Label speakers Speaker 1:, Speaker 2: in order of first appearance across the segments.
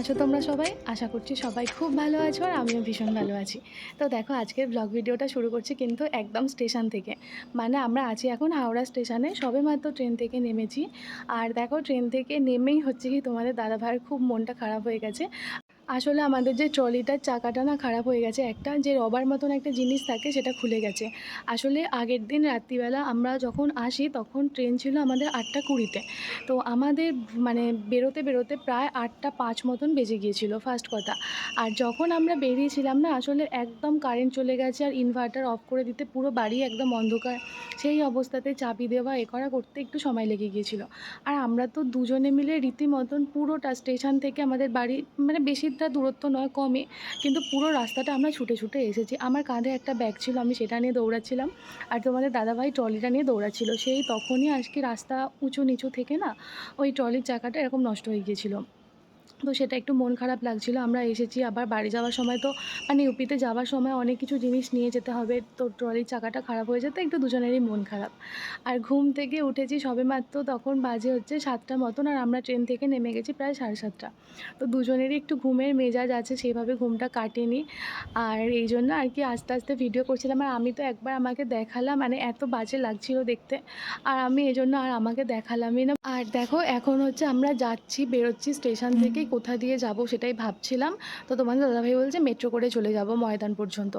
Speaker 1: আছো তোমরা সবাই? আশা করছি সবাই খুব ভালো আছো আর আমিও ভীষণ ভালো আছি। তো দেখো আজকের ব্লগ ভিডিওটা শুরু করছি কিন্তু একদম স্টেশন থেকে। মানে আমরা আছি এখন হাওড়া স্টেশনে সবে মাত্র ট্রেন থেকে নেমেছি। আর দেখো ট্রেন থেকে নেমেই হচ্ছে কি তোমাদের দাদাভাইয়ের খুব মনটা খারাপ হয়ে গেছে। আসলে আমাদের যে ট্রলিটার চাকাটা না খারাপ হয়ে গেছে, একটা যে রবার মতন একটা জিনিস থাকে সেটা খুলে গেছে। আসলে আগের দিন রাত্রিবেলা আমরা যখন আসি তখন ট্রেন ছিল আমাদের আটটা কুড়িতে। তো আমাদের মানে বেরোতে বেরোতে প্রায় আটটা পাঁচ মতন বেজে গিয়েছিল ফার্স্ট কথা। আর যখন আমরা বেরিয়েছিলাম না, আসলে একদম কারেন্ট চলে গেছে আর ইনভার্টার অফ করে দিতে পুরো বাড়ি একদম অন্ধকার। সেই অবস্থাতে চাবি দেওয়া, এ করা করতে একটু সময় লেগে গিয়েছিল। আর আমরা তো দুজনে মিলে রীতিমতন পুরোটা স্টেশন থেকে আমাদের বাড়ি মানে বেশিটা দূরত্ব নয় কমে কিন্তু পুরো রাস্তাটা আমরা ছুটে ছুটে এসেছি। আমার কাঁধে একটা ব্যাগ ছিল, আমি সেটা নিয়ে দৌড়াচ্ছিলাম। আর তোমাদের দাদাভাই ট্রলিটা নিয়ে দৌড়াচ্ছিল। সেই তখনই আজকে রাস্তা উঁচু নিচু থেকে না, ওই ট্রলির চাকাটা এরকম নষ্ট হয়ে গিয়েছিল। তো সেটা একটু মন খারাপ লাগছিল। আমরা এসেছি আবার বাড়ি যাওয়ার সময় তো মানে ইউপিতে যাওয়ার সময় অনেক কিছু জিনিস নিয়ে যেতে হবে। তো ট্রলির চাকাটা খারাপ হয়ে যেতে একটু দুজনেরই মন খারাপ। আর ঘুম থেকে উঠেছি সবে মাত্র তখন বাজে হচ্ছে সাতটা মতন আর আমরা ট্রেন থেকে নেমে গেছি প্রায় সাড়ে সাতটা। তো দুজনেরই একটু ঘুমের মেজাজ আছে সেইভাবে ঘুমটা কাটেনি। আর এই জন্য আর কি আস্তে আস্তে ভিডিও করছিলাম। আর আমি তো একবার আমাকে দেখালাম মানে এত বাজে লাগছিল দেখতে। আর আমি এই জন্য আর আমাকে দেখালামই না। আর দেখো এখন হচ্ছে আমরা যাচ্ছি বেরোচ্ছি স্টেশন থেকে কোথা দিয়ে যাব সেটাই ভাবছিলাম। তো তোমাদের দাদাভাই বলছে, মেট্রো করে চলে যাব ময়দান পর্যন্ত।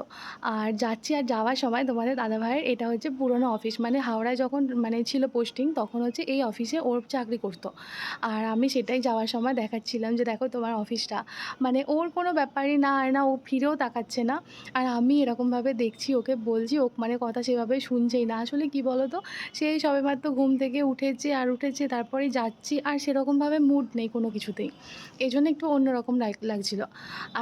Speaker 1: আর যাচ্ছি আর যাওয়ার সময় তোমাদের দাদাভাইয়ের এটা হচ্ছে পুরনো অফিস। মানে হাওড়ায় যখন মানে ছিল পোস্টিং তখন হচ্ছে এই অফিসে ওর চাকরি করতো। আর আমি সেটাই যাওয়ার সময় দেখাচ্ছিলাম যে, দেখো তোমার অফিসটা। মানে ওর কোনো ব্যাপারই না, আর না, ও ফিরেও তাকাচ্ছে না। আর আমি এরকমভাবে দেখছি, ওকে বলছি, ও মানে কথা সেভাবে শুনছেই না। আসলে কি বলো তো সেই সবেমাত্র ঘুম থেকে উঠেছে আর উঠেছে তারপরে যাচ্ছি। আর সেরকমভাবে মুড নেই কোনো কিছুতেই। এই জন্য একটু অন্যরকম লাগছিল।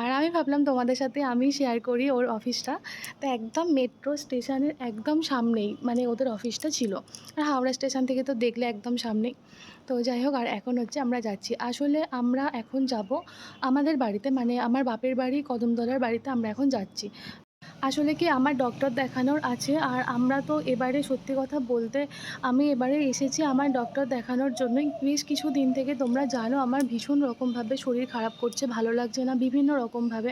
Speaker 1: আর আমি ভাবলাম তোমাদের সাথে আমি শেয়ার করি ওর অফিসটা তো একদম মেট্রো স্টেশনের একদম সামনেই মানে ওদের অফিসটা ছিল। আর হাওড়া স্টেশন থেকে তো দেখলে একদম সামনেই। তো যাই হোক, আর এখন হচ্ছে আমরা যাচ্ছি। আসলে আমরা এখন যাব আমাদের বাড়িতে মানে আমার বাপের বাড়ি, কদমতলার বাড়িতে আমরা এখন যাচ্ছি। আসলে কি আমার ডক্টর দেখানোর আছে আর আমরা তো এবারে সত্যি কথা বলতে আমি এবারে এসেছি আমার ডক্টর দেখানোর জন্য বেশ কিছু দিন থেকে তোমরা জানো আমার ভীষণ রকমভাবে শরীর খারাপ করছে, ভালো লাগছে না, বিভিন্ন রকমভাবে।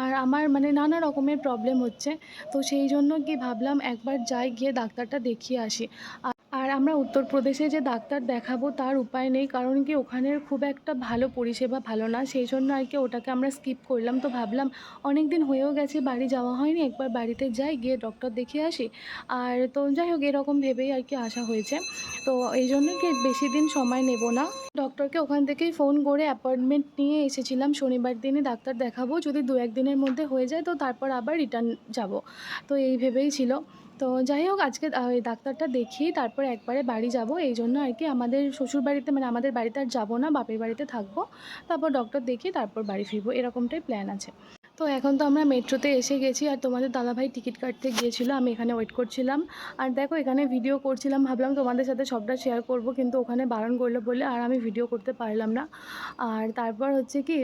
Speaker 1: আর আমার মানে নানা রকমের প্রবলেম হচ্ছে। তো সেই জন্য কি ভাবলাম একবার যাই গিয়ে ডাক্তারটা দেখিয়ে আসি। আর- আমরা উত্তরপ্রদেশে যে ডাক্তার দেখাবো তার উপায় নেই, কারণ কি ওখানের খুব একটা ভালো পরিষেবা ভালো না। সেই জন্য আর কি ওটাকে আমরা স্কিপ করলাম। তো ভাবলাম অনেক দিন হয়েও গেছে, বাড়ি যাওয়া হয়নি। একবার বাড়িতে যাই, গিয়ে ডক্টর দেখিয়ে আসি। আর তো যাই হোক, এরকম ভেবেই আর কি আসা হয়েছে। তো এই জন্য কি বেশি দিন সময় নেব না। ডক্টরকে ওখান থেকেই ফোন করে অ্যাপয়েন্টমেন্ট নিয়ে এসেছিলাম। শনিবার দিনে ডাক্তার দেখাবো। যদি দু একদিনের মধ্যে হয়ে যায়, তো তারপর আবার রিটার্ন যাব। তো এই ভেবেই ছিল। তো যাই হোক, আজকে ওই ডাক্তারটা দেখি, তারপরে একবারে বাড়ি যাব। এই জন্য আর কি আমাদের শ্বশুর বাড়িতে মানে আমাদের বাড়িতে আর যাব না, বাপের বাড়িতে থাকব। তারপর ডক্টর দেখি, তারপর বাড়ি ফিরবো, এরকমটাই প্ল্যান আছে। তো এখন তো আমরা মেট্রোতে এসে গেছি আর তোমাদের দাদাভাই টিকিট কাটতে গিয়েছিল, আমি এখানে ওয়েট করছিলাম। আর দেখো, এখানে ভিডিও করছিলাম, ভাবলাম তোমাদের সাথে সবটা শেয়ার করব, কিন্তু ওখানে বারণ করল বলে আর আমি ভিডিও করতে পারলাম না। আর তারপর হচ্ছে কি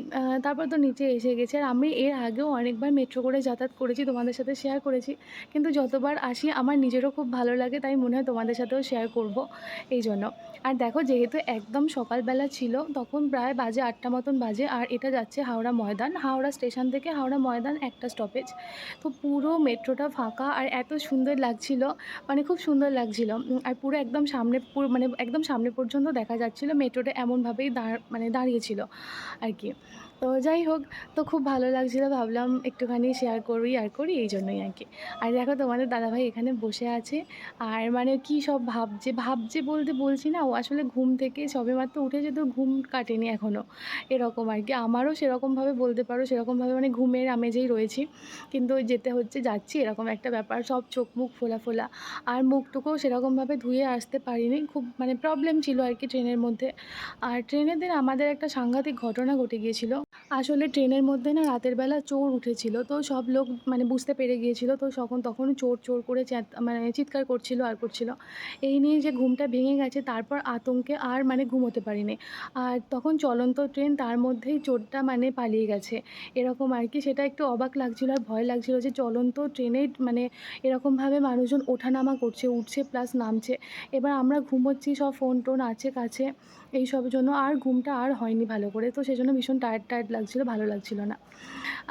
Speaker 1: তারপর তো নিচে এসে গেছে। আর আমি এর আগেও অনেকবার মেট্রো করে যাতায়াত করেছি, তোমাদের সাথে শেয়ার করেছি। কিন্তু যতবার আসি, আমার নিজেরও খুব ভালো লাগে, তাই মনে হয় তোমাদের সাথেও শেয়ার করব এই জন্য। আর দেখো, যেহেতু একদম সকালবেলা ছিল, তখন প্রায় বাজে আটটা মতন বাজে, আর এটা যাচ্ছে হাওড়া ময়দান। হাওড়া স্টেশন থেকে হাওড়া ময়দান একটা স্টপেজ তো পুরো মেট্রোটা ফাঁকা আর এত সুন্দর লাগছিল মানে খুব সুন্দর লাগছিল। আর পুরো একদম সামনে, পুরো মানে একদম সামনে পর্যন্ত দেখা যাচ্ছিল মেট্রোটা এমনভাবেই দাঁড় মানে দাঁড়িয়েছিল আর কি। তো যাই হোক, তো খুব ভালো লাগছিল। ভাবলাম একটুখানি শেয়ার করি, আর করি এই জন্যই আর কি আর দেখো তোমাদের দাদাভাই এখানে বসে আছে। আর মানে কি সব ভাবছে ভাবছে বলতে বলছি না, ও আসলে ঘুম থেকে সবেমাত্র উঠেছে তো ঘুম কাটেনি এখনও এরকম আর কি আমারও সেরকমভাবে বলতে পারো, সেরকমভাবে মানে ঘুমের আমেজেই রয়েছি। কিন্তু যেতে হচ্ছে, যাচ্ছি এরকম একটা ব্যাপার, সব চোখ মুখ ফোলা ফোলা। আর মুখটুকুও সেরকমভাবে ধুয়ে আসতে পারিনি, খুব মানে প্রবলেম ছিল আর কি ট্রেনের মধ্যে। আর ট্রেনের দিন আমাদের একটা সাংঘাতিক ঘটনা ঘটে গিয়েছিল। আসলে ট্রেনের মধ্যে না রাতের বেলা চোর উঠেছিল। তো সব লোক মানে বুঝতে পেরে গিয়েছিল। তো তখন তখন চোর চোর করে মানে চিৎকার করছিল আর করছিল। এই নিয়ে যে ঘুমটা ভেঙে গেছে, তারপর আতঙ্কে আর মানে ঘুমোতে পারিনি। আর তখন চলন্ত ট্রেন তার মধ্যেই চোরটা মানে পালিয়ে গেছে। এরকম আর কি, সেটা একটু অবাক লাগছিল আর ভয় লাগছিল যে চলন্ত ট্রেনে মানে এরকমভাবে মানুষজন ওঠানামা করছে, উঠছে প্লাস নামছে। এবার আমরা ঘুমোচ্ছি, সব ফোন টোন আছে, কাছে এই সবের জন্য আর ঘুমটা আর হয়নি ভালো করে। তো সেজন্য ভীষণ টায়ার্ড টায়ার্ড লাগছিল, ভালো লাগছিল না।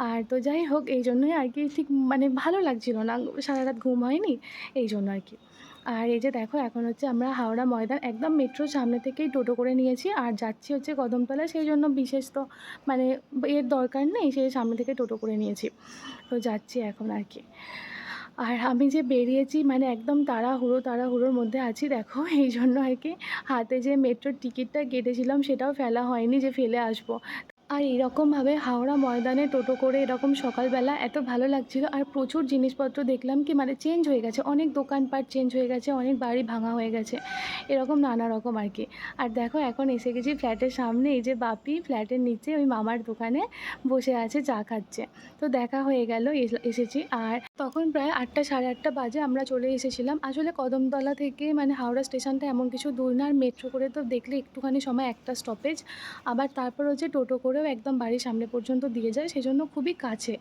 Speaker 1: আর তো যাই হোক, এই জন্যই আর কি ঠিক মানে ভালো লাগছিল না সারা রাত ঘুম হয়নি, এই জন্য আর কি। আর এই যে দেখো, এখন হচ্ছে আমরা হাওড়া ময়দান, একদম মেট্রোর সামনে থেকেই টোটো করে নিয়েছি, আর যাচ্ছি হচ্ছে কদমতলা, সেই জন্য বিশেষ তো মানে এর দরকার নেই, সেই সামনে থেকে টোটো করে নিয়েছি। তো যাচ্ছি এখন আর কি। আর আমি যে বেরিয়েছি মানে একদম তাড়াহুড়ো, তাড়াহুড়োর মধ্যে আছি, দেখো, এই জন্য আর কি হাতে যে মেট্রোর টিকিটটা কেটেছিলাম, সেটাও ফেলা হয়নি যে ফেলে আসব। আর এরকমভাবে হাওড়া ময়দানে টোটো করে এরকম সকালবেলা এত ভালো লাগছিল আর প্রচুর জিনিসপত্র দেখলাম কি মানে চেঞ্জ হয়ে গেছে। অনেক দোকানপাট চেঞ্জ হয়ে গেছে, অনেক বাড়ি ভাঙা হয়ে গেছে। এরকম নানা রকম আর কি। আর দেখো এখন এসে গেছি ফ্ল্যাটের সামনে, এই যে বাপি ফ্ল্যাটের নিচে ওই মামার দোকানে বসে আছে, চা খাচ্ছে। তো দেখা হয়ে গেল, এস- এসেছি। আর তখন প্রায় আটটা, সাড়ে আটটা বাজে আমরা চলে এসেছিলাম। আসলে কদমতলা থেকে মানে হাওড়া স্টেশনটা এমন কিছু দূর না, আর মেট্রো করে তো দেখলে একটুখানি সময়, একটা স্টপেজ আবার তারপর হচ্ছে টোটো করেও একদম বাড়ির সামনে পর্যন্ত দিয়ে যায়, সেজন্য খুবই কাছে।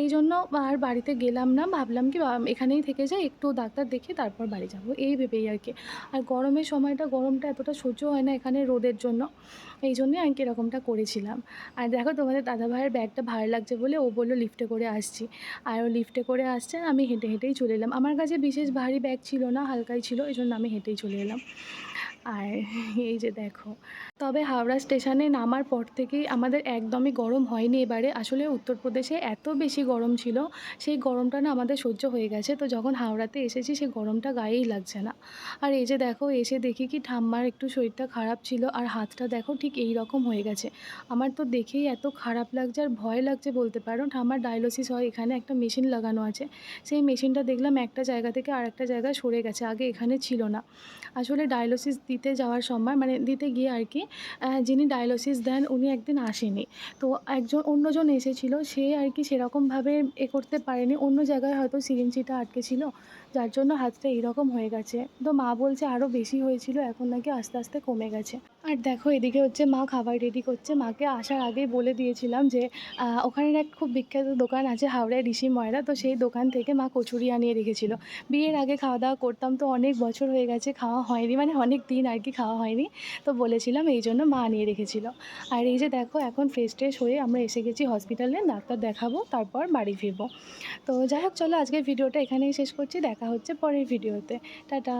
Speaker 1: এই জন্য আর বাড়িতে গেলাম না, ভাবলাম কি এখানেই থেকে যাই, একটু ডাক্তার দেখে তারপর বাড়ি যাব। এই ভেবেই আর কি। আর গরমের সময়টা, গরমটা এতটা সহ্য হয় না এখানে রোদের জন্য এই জন্যই আর কি এরকমটা করেছিলাম। আর দেখো তোমাদের দাদা ভাইয়ের ব্যাগটা ভালো লাগছে বলে ও বলল লিফটে করে আসছি। আর ও লিফটে করে আসছে, আমি হেঁটে হেঁটেই চলে এলাম। আমার কাছে বিশেষ ভারী ব্যাগ ছিল না, হালকাই ছিল এই জন্য আমি হেঁটেই চলে এলাম। আর এই যে দেখো, তবে হাওড়া স্টেশনে নামার পর থেকেই আমাদের একদমই গরম হয়নি এবারে। আসলে উত্তরপ্রদেশে এত বেশি গরম ছিল, সেই গরমটা না আমাদের সহ্য হয়ে গেছে। তো যখন হাওড়াতে এসেছি, সেই গরমটা গায়েই লাগছে না। আর এই যে দেখো, এসে দেখি কি ঠাম্মার একটু শরীরটা খারাপ ছিল, আর হাতটা দেখো ঠিক এই রকম হয়ে গেছে। আমার তো দেখেই এত খারাপ লাগছে, আর ভয় লাগছে বলতে পারো। ঠাম্মার ডায়ালিসিস হয়, এখানে একটা মেশিন লাগানো আছে। সেই মেশিনটা দেখলাম একটা জায়গা থেকে আর একটা জায়গায় সরে গেছে, আগে এখানে ছিল না। আসলে ডায়ালিসিস দিতে যাওয়ার সময় মানে দিতে গিয়ে আর কি যিনি ডায়ালিসিস দেন উনি একদিন আসেনি। তো একজন অন্যজন এসেছিল, সে আর কি সেরকমভাবে এ করতে পারেনি। অন্য জায়গায় হয়তো সিরিঞ্জিটা আটকে ছিল যার জন্য হাতটা এইরকম হয়ে গেছে। তো মা বলছে আরও বেশি হয়েছিল, এখন নাকি আস্তে আস্তে কমে গেছে। আর দেখো, এদিকে হচ্ছে মা খাবার রেডি করছে। মাকে আসার আগেই বলে দিয়েছিলাম যে ওখানের এক খুব বিখ্যাত দোকান আছে হাওড়ায় ঋষি ময়রা। তো সেই দোকান থেকে মা কচুরি আনিয়ে রেখেছিল। বিয়ের আগে খাওয়া দাওয়া করতাম তো অনেক বছর হয়ে গেছে, খাওয়া হয়নি। মানে অনেক দিন আর কি খাওয়া হয়নি। তো বলেছিলাম এই জন্য মা আনিয়ে রেখেছিল। আর এই যে দেখো, এখন ফ্রেশ ট্রেশ হয়ে আমরা এসে গেছি হসপিটালে ডাক্তার দেখাবো, তারপর বাড়ি ফিরবো। তো যাই হোক, চলো আজকের ভিডিওটা এখানেই শেষ করছি। দেখা হচ্ছে পরের ভিডিওতে। টাটা।